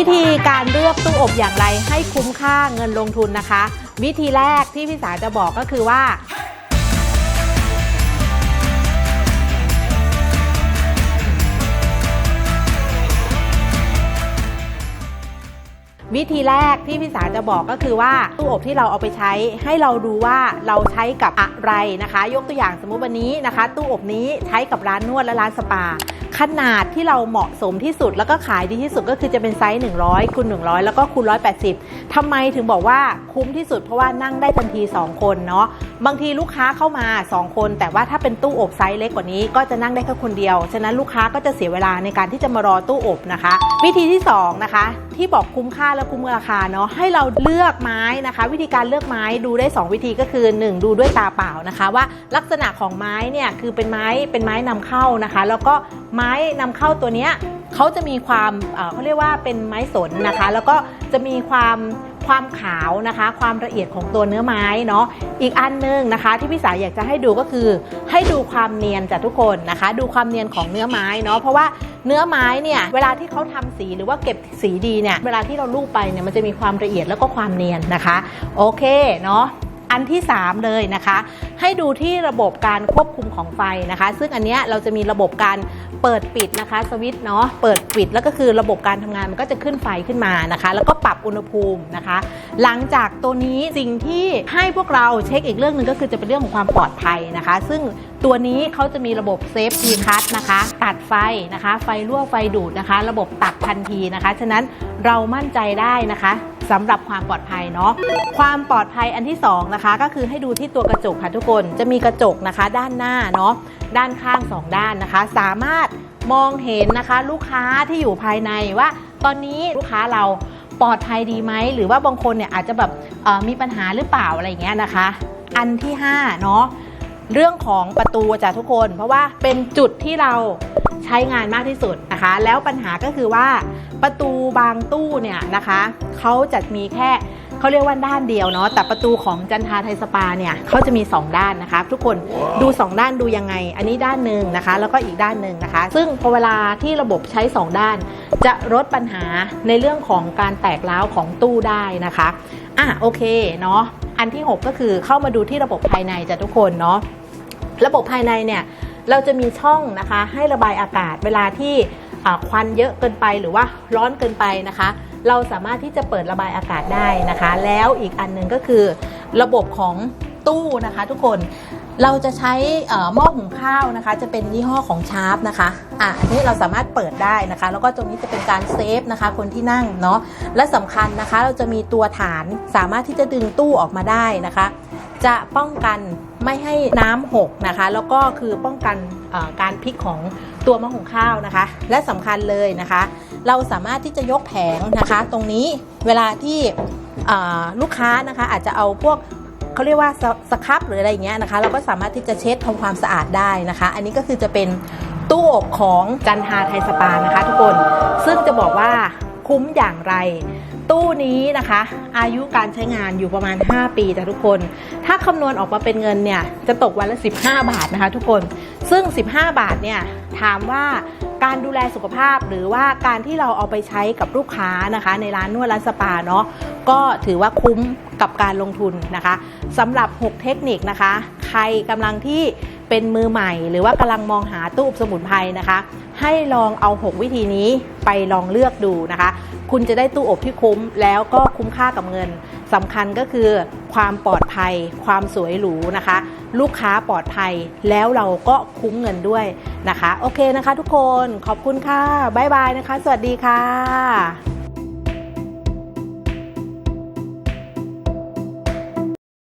วิธีการเลือกตู้อบอย่างไรให้คุ้มค่าเงินลงทุนนะคะ วิธีแรกที่พี่สาจะบอกก็คือว่า วิธีแรกที่พี่สาจะบอกก็คือว่าตู้อบที่เราเอาไปใช้ให้เราดูว่าเราใช้กับอะไรนะคะ ยกตัวอย่างสมมุติวันนี้นะคะ ตู้อบนี้ใช้กับร้านนวดและร้านสปา ขนาดที่เราเหมาะสมที่สุดแล้วก็ขายดีที่สุดก็คือจะเป็นไซส์100คูณ100 แล้วก็คูณ180ทำไมถึงบอกว่าคุ้มที่สุดเพราะว่านั่งได้ทันที 2 คนเนาะบางทีลูกค้าเข้ามา 2 คน แต่ว่าถ้าเป็นตู้อบไซส์เล็กกว่านี้ก็จะนั่งได้แค่คนเดียว ฉะนั้นลูกค้าก็จะเสียเวลาในการที่จะมารอตู้อบนะคะ วิธีที่สองนะคะ ที่บอกคุ้มค่าและคุ้มราคาเนาะให้เราเลือกไม้นะคะ วิธีการเลือกไม้ดูได้ 2 วิธีก็คือ 1 ดูด้วยตาเปล่านะคะ ว่าลักษณะของไม้เนี่ยคือเป็นไม้เป็นไม้นำเข้านะคะ แล้วก็ไม้นำเข้าตัวเนี้ยเขาจะมีความเขาเรียกว่าเป็นไม้สนนะคะ แล้วก็จะมีความความขาวนะคะ ความละเอียดของตัวเนื้อไม้เนาะอีกอันนึงนะคะ ที่พี่สายอยากจะให้ดูก็คือ ให้ดูความเนียนจากทุกคนนะคะ ดูความเนียนของเนื้อไม้เนาะเพราะว่าเนื้อไม้เนี่ยเวลาที่เขาทำสีหรือว่าเก็บสีดีเนี่ยเวลาที่เราลูบไปเนี่ยมันจะมีความละเอียดแล้วก็ความเนียนนะคะ โอเคเนาะ อันที่ 3 เลยนะคะ ให้ดูที่ระบบการควบคุมของไฟนะคะ ซึ่งอันเนี้ยเราจะมีระบบการเปิดปิดนะคะสวิตช์เนาะเปิดปิดแล้วก็คือระบบการทำงานมันก็จะขึ้นไฟขึ้นมานะคะ แล้วก็ปรับอุณหภูมินะคะ หลังจากตัวนี้สิ่งที่ให้พวกเราเช็คอีกเรื่องหนึ่งก็คือจะเป็นเรื่องของความปลอดภัยนะคะ ซึ่งตัวนี้เขาจะมีระบบเซฟทีคัทนะคะ ตัดไฟนะคะ ไฟรั่วไฟดูดนะคะ ระบบตัดทันทีนะคะ ฉะนั้นเรามั่นใจได้นะคะ สำหรับความปลอดภัยเนาะความปลอดภัยอันที่สองนะคะก็คือให้ดูที่ตัวกระจกค่ะทุกคนจะมีกระจกนะคะด้านหน้าเนาะด้านข้างสองด้านนะคะ สามารถมองเห็นนะคะ ลูกค้าที่อยู่ภายในว่า ตอนนี้ลูกค้าเราปลอดภัยดีไหมหรือว่าบางคนเนี่ยอาจจะแบบมีปัญหาหรือเปล่าอะไรเงี้ยนะคะ อันที่ห้าเนาะเรื่องของประตูจ้ะทุกคน เพราะว่าเป็นจุดที่เรา ใช้งานมากที่สุดนะคะ แล้วปัญหาก็คือว่าประตูบางตู้เนี่ยนะคะเขาจะมีแค่เขาเรียกว่าด้านเดียวเนาะแต่ประตูของจันทาไทยสปาเนี่ยเขาจะมี 2 ด้านนะคะ ทุกคนดู 2 ด้านดูยังไง อันนี้ด้านหนึ่งนะคะ แล้วก็อีกด้านหนึ่งนะคะ ซึ่งพอเวลาที่ระบบใช้ 2 ด้าน จะลดปัญหาในเรื่องของการแตกร้าวของตู้ได้นะคะอะโอเคเนาะอันที่ 6 ก็คือเข้ามาดูที่ระบบภายในจ้ะทุกคนเนาะระบบภายในเนี่ย เราจะมีช่องนะคะให้ระบายอากาศเวลาที่ควันเยอะเกินไปหรือว่าร้อนเกินไปนะคะ เราสามารถที่จะเปิดระบายอากาศได้นะคะ แล้วอีกอันหนึ่งก็คือ ระบบของตู้นะคะทุกคนเราจะใช้หม้อหุงข้าวนะคะ จะเป็นยี่ห้อของชาร์ปนะคะอะอันนี้เราสามารถเปิดได้นะคะ แล้วก็ตรงนี้จะเป็นการเซฟนะคะ คนที่นั่งเนาะและสำคัญนะคะ เราจะมีตัวฐานสามารถที่จะดึงตู้ออกมาได้นะคะ จะป้องกันไม่ให้น้ำหกนะคะ แล้วก็คือป้องกันการพลิกของตัวมะหุงข้าวนะคะ และสำคัญเลยนะคะ เราสามารถที่จะยกแผงนะคะ ตรงนี้เวลาที่ลูกค้านะคะอาจจะเอาพวกเขาเรียกว่าสสครับหรืออะไรอย่างเงี้ยนะคะ เราก็สามารถที่จะเช็ดทำความสะอาดได้นะคะ อันนี้ก็คือจะเป็นตู้อบของจันทาไทยสปานะคะ ทุกคนซึ่งจะบอกว่าคุ้มอย่างไร ตู้นี้นะคะ อายุการใช้งานอยู่ประมาณ 5 ปีจ้ะทุกคน ถ้าคำนวณออกมาเป็นเงินเนี่ยจะตกวันละ 15 บาทนะคะ ทุกคน ซึ่ง 15 บาทเนี่ยถามว่าการดูแลสุขภาพหรือว่าการที่เราเอาไปใช้กับลูกค้านะคะ ในร้านนวดร้านสปาเนาะก็ถือว่าคุ้มกับการลงทุนนะคะสำหรับ 6 เทคนิคนะคะ ใครกำลังที่ เป็นมือใหม่ หรือว่ากำลังมองหาตู้อบสมุนไพรนะคะ ให้ลองเอา 6 วิธีนี้ไปลองเลือกดูนะคะ คุณจะได้ตู้อบที่คุ้มแล้วก็คุ้มค่ากับเงินสำคัญก็คือความปลอดภัย ความสวยหรูนะคะ ลูกค้าปลอดภัยแล้วเราก็คุ้มเงินด้วยนะคะ โอเคนะคะทุกคนขอบคุณค่ะบ๊ายบายนะคะ สวัสดีค่ะ